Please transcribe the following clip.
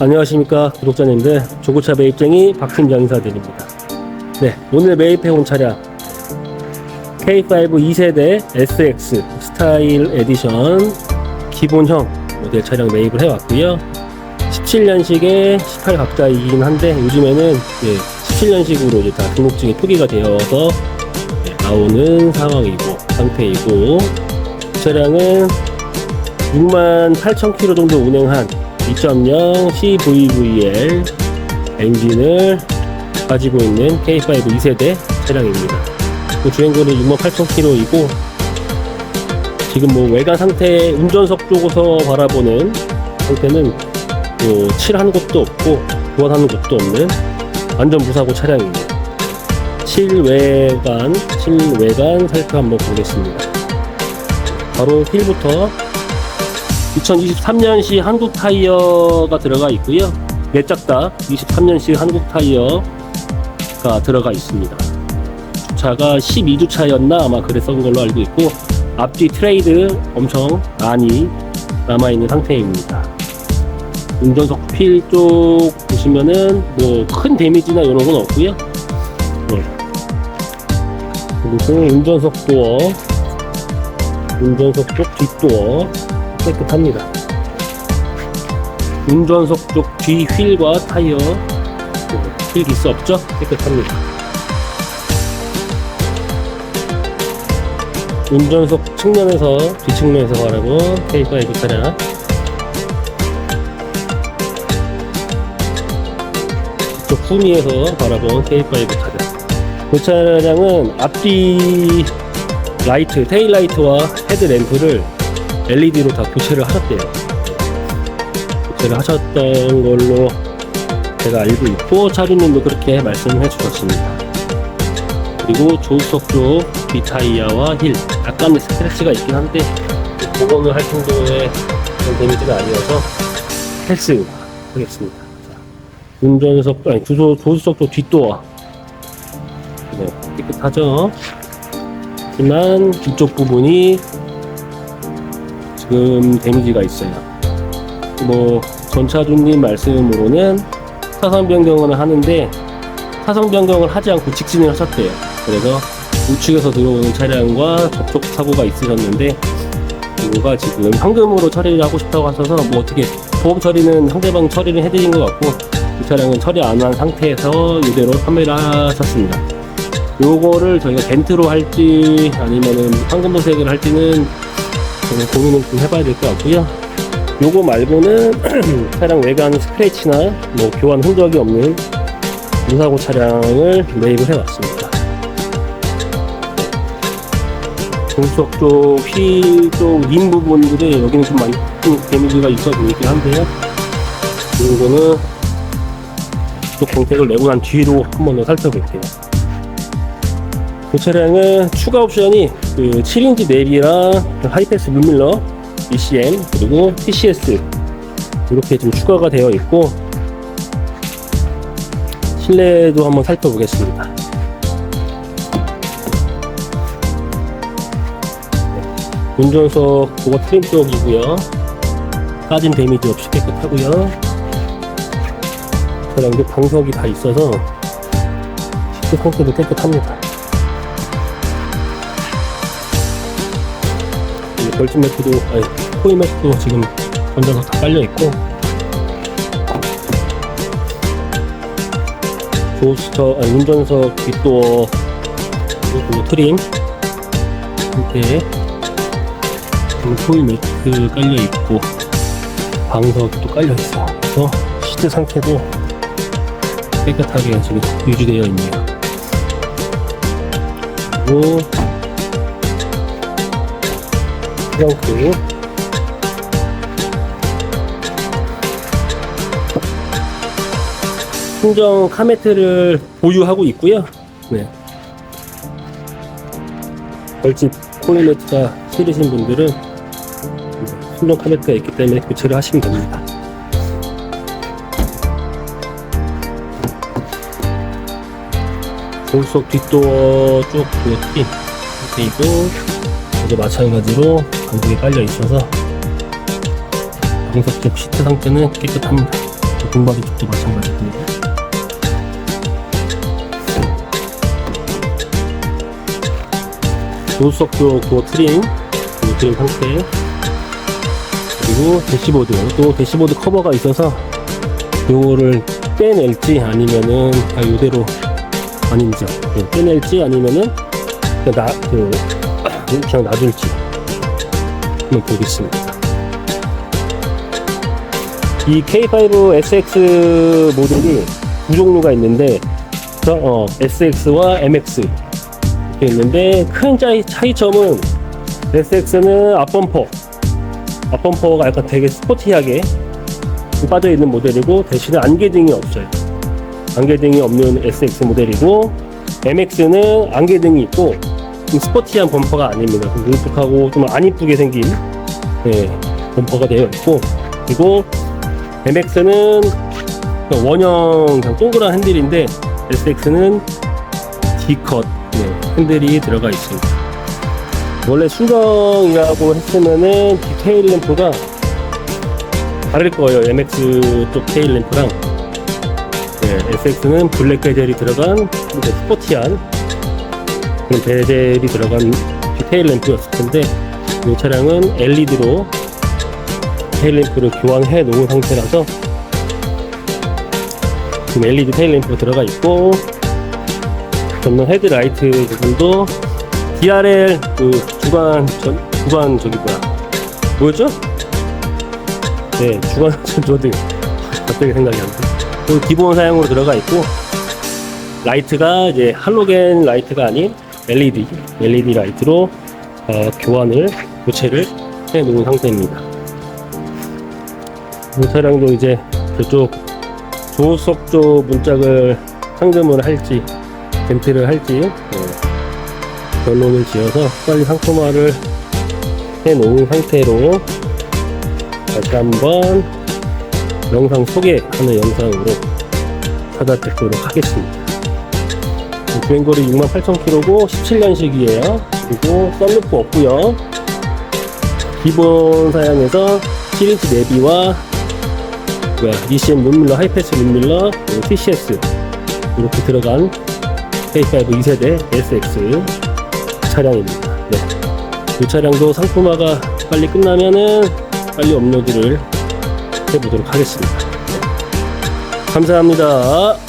안녕하십니까 구독자님들. 중고차 매입쟁이 박팀장 인사드립니다. 네 오늘 매입해온 차량 K5 2세대 SX 스타일 에디션 기본형 모델 차량 매입을 해왔고요. 17년식의 18각자이긴 한데 요즘에는 17년식으로 이제 다 등록증이 표기가 되어서 네, 나오는 상황이고 상태이고. 이 차량은 6만 8천 킬로 정도 운행한 2.0 CVVL 엔진을 가지고 있는 K5 2세대 차량입니다. 그 주행거리 68,000km이고 지금 뭐 외관 상태 운전석 쪽에서 바라보는 상태는 뭐 칠하는 것도 없고 교환하는 것도 없는 완전 무사고 차량입니다. 실외관 실외관 살펴 한번 보겠습니다. 바로 휠부터 2023년식 한국 타이어가 들어가 있고요. 내짝다 23년식 한국 타이어가 들어가 있습니다. 주차가 12주차였나 아마 그랬던 걸로 알고 있고 앞뒤 트레이드 엄청 많이 남아있는 상태입니다. 운전석 필쪽 보시면은 뭐 큰 데미지나 이런 건 없고요. 네. 그리고 운전석 도어, 운전석 쪽 뒷도어 깨끗합니다. 운전석 쪽 뒤 휠과 타이어 휠 기스 없죠? 깨끗합니다. 운전석 측면에서 뒤측면에서 바라본 K5 차량 이쪽 후미에서 바라본 K5 차량 그 차량은 앞뒤 라이트, 테일 라이트와 헤드 램프를 LED로 다 교체를 하셨대요. 교체를 하셨던 걸로 제가 알고 있고 차주님도 그렇게 말씀해 주셨습니다. 그리고 조수석 쪽 뒷타이야와 힐 약간의 스크래치가 있긴 한데 복원을 할 정도의 그런 데미지가 아니어서 패스 하겠습니다. 자, 운전석 아니 주소 조수석 쪽 뒷도어 네, 깨끗하죠. 하지만 뒤쪽 부분이 지금 데미지가 있어요. 뭐 전차주님 말씀으로는 차선 변경을 하는데 차선 변경을 하지 않고 직진을 하셨대요. 그래서 우측에서 들어오는 차량과 접촉 사고가 있으셨는데 이거가 지금 현금으로 처리를 하고 싶다고 하셔서 뭐 어떻게 보험 처리는 상대방 처리를 해드린 것 같고 이 차량은 처리 안 한 상태에서 이대로 판매를 하셨습니다. 요거를 저희가 덴트로 할지 아니면은 황금 도색을 할지는 저는 고민을 좀 해봐야 될 것 같고요. 요거 말고는 차량 외관 스크래치나 뭐 교환 흔적이 없는 무사고 차량을 매입을 해왔습니다. 조수석 쪽, 휠 쪽, 림 부분들이 여기는 좀 많이 좀 데미지가 있어 보이긴 한데요. 이거는 쪽 공택을 내고 난 뒤로 한 번 더 살펴볼게요. 이 차량은 추가 옵션이 그 7인치 내비랑 하이패스 룸밀러 ECM 그리고 TCS 이렇게 좀 추가가 되어 있고 실내도 한번 살펴보겠습니다. 운전석 그거 트림 쪽이고요. 빠진 데미지 없이 깨끗하고요. 차량도 방석이 다 있어서 시트 콘크도 깨끗합니다. 이 벌집 매트도 아니 코일 매트도 지금 전자석 다 깔려 있고. 조스터 아니 운전석 뒷도어 그리고 트림. 밑에 코일 매트 깔려 있고 방석이 또 깔려 있어 그래서 시트 상태도 깨끗하게 지금 유지되어 있네요. 그리고 트렁크 순정 카메트를 보유하고 있고요. 네. 벌집 콜리매트가 싫으신 분들은 순정 카메트가 있기 때문에 교체를 하시면 됩니다. 조수석 뒷도어 쪽 도어팀 이렇게 이제 마찬가지로 방석이 깔려 있어서 방석 쪽 시트 상태는 깨끗합니다. 등받이 쪽도 마찬가지고요. 조수석도 그 트림, 그 트림 상태. 그리고 대시보드, 또 대시보드 커버가 있어서 요거를 떼낼지 아니면은 아, 요대로 아니죠. 네, 떼낼지 아니면은 그 그, 그냥 놔둘지 한번 보겠습니다. 이 K5 SX 모델이 두 종류가 있는데 저, 어, SX와 MX 이렇게 있는데 큰 차이, 차이점은 SX는 앞범퍼 앞범퍼가 약간 되게 스포티하게 빠져 있는 모델이고 대신에 안개등이 없어요. 안개등이 없는 SX 모델이고 MX는 안개등이 있고 좀 스포티한 범퍼가 아닙니다. 좀 뭉툭하고 좀 안 이쁘게 생긴 네, 범퍼가 되어 있고 그리고 MX는 원형 그냥 동그란 핸들인데 SX는 D컷 네, 핸들이 들어가 있습니다. 원래 순정이라고 했으면은 디테일 램프가 다를 거예요. MX 쪽 테일 램프랑 네, SX는 블랙 베젤이 들어간 스포티한 그런 베젤이 들어간 디테일 램프였을 텐데 이 차량은 LED로 테일 램프를 교환해 놓은 상태라서 지금 LED 테일 램프가 들어가 있고 전면 헤드라이트 부분도 DRL 그 주간 전, 주간 저기 뭐야 뭐였죠? 네 주간 전조등 갑자기 생각이 안 나. 그 기본 사양으로 들어가 있고 라이트가 이제 할로겐 라이트가 아닌 LED LED 라이트로 어, 교환을 교체를 해 놓은 상태입니다. 이 차량도 이제 저쪽 조수석 쪽 문짝을 상점을 할지 덴트를 할지 어, 결론을 지어서 빨리 상품화를 해 놓은 상태로 다시 한번 영상 소개하는 영상으로 찾아뵙도록 하겠습니다. 주행거리 68,000km고 17년식이에요. 그리고 썬루프 없고요. 기본 사양에서 7인치 내비와 뭐야 ECM 룸밀러, 하이패스 룸밀러, TCS 이렇게 들어간 K5 2세대 SX 차량입니다. 네. 이 차량도 상품화가 빨리 끝나면은 빨리 업로드를 해보도록 하겠습니다. 네. 감사합니다.